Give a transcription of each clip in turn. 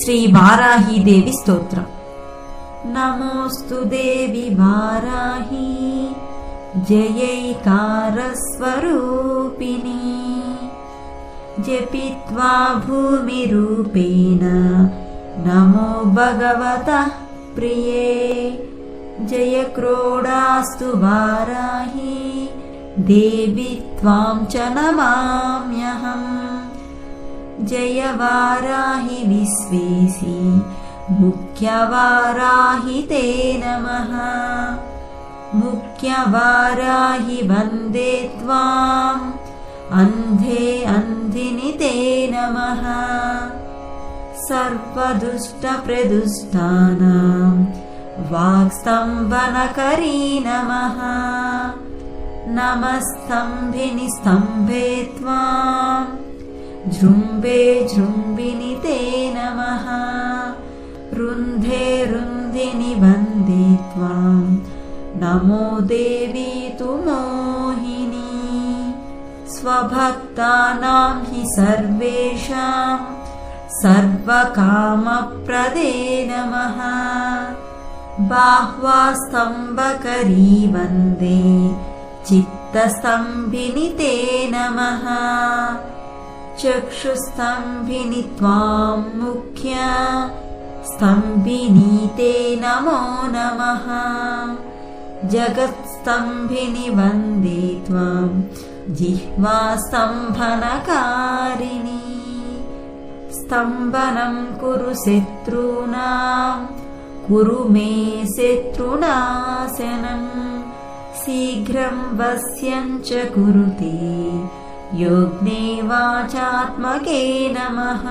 श्रीवाराहीदेवि स्तोत्रम् नमोऽस्तु देवि वाराही जयैकारस्वरूपिणी जपित्वा भूमिरूपेण नमो भगवतः प्रिये जय क्रोडास्तु वाराही देवि त्वां च नमाम्यहम् जय वाराहि विश्वेसि मुख्यवाराहि ते नमः। मुख्यवाराहि वन्दे त्वाम् अन्धे अन्धिनि ते नमः। सर्वदुष्टप्रदुष्टानाम् वाक्स्तम्भनकरी नमः। नमस्तम्भिनि स्तम्भे त्वाम् जृम्बे जृम्बिनि ते नमः। रुन्धे रुन्धिनि वन्दे त्वाम् नमो देवी तु मोहिनी। स्वभक्तानां हि सर्वेषाम् सर्वकामप्रदे नमः। बाह्वास्तम्भकरी वन्दे। चित्तस्तम्भिनि ते नमः चक्षुस्तम्भिनि त्वां मुख्या स्तम्भिनी ते नमो नमः। जगत्स्तम्भिनि वन्दे त्वां जिह्वास्तम्भनकारिणी स्तम्भनं कुरु शत्रूणां कुरु मे शत्रुनाशनम् शीघ्रं वस्यञ्च कुरुते योग्ने वाचात्मके नमः।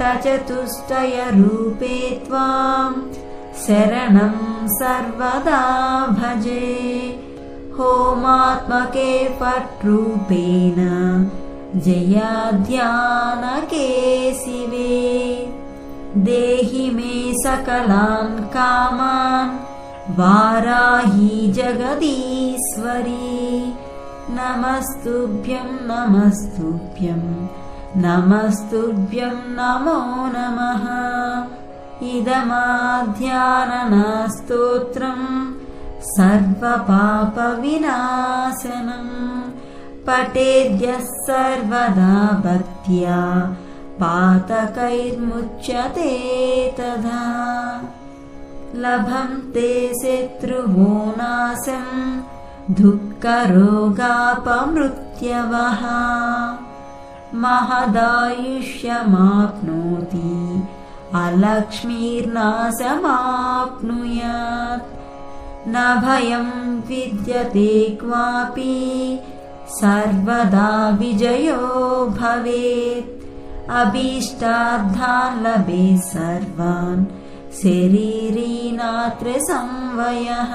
टचतुष्टयरूपे त्वाम् शरणं सर्वदा भजे। होमात्मके पट्रूपेण जयाध्यानके शिवे। देहि मे सकलान् कामान् वाराही जगदीश्वरी नमस्तुभ्यं नमस्तुभ्यं नमस्तुभ्यं नमो नमः इदमाध्याननास्तोत्रम् सर्वपापविनाशनम् पठेद्यः सर्वदा भक्त्या पातकैर्मुच्यते तदा लभन्ते शत्रुवो नाशम् दुःखरोगापमृत्यवः महदायुष्यमाप्नोति अलक्ष्मीर्नाशमाप्नुयात्। न भयं विद्यते क्वापि सर्वदा विजयो भवेत्। अभीष्टार्थान् लभे सर्वान् शरीरी नात्र संवयः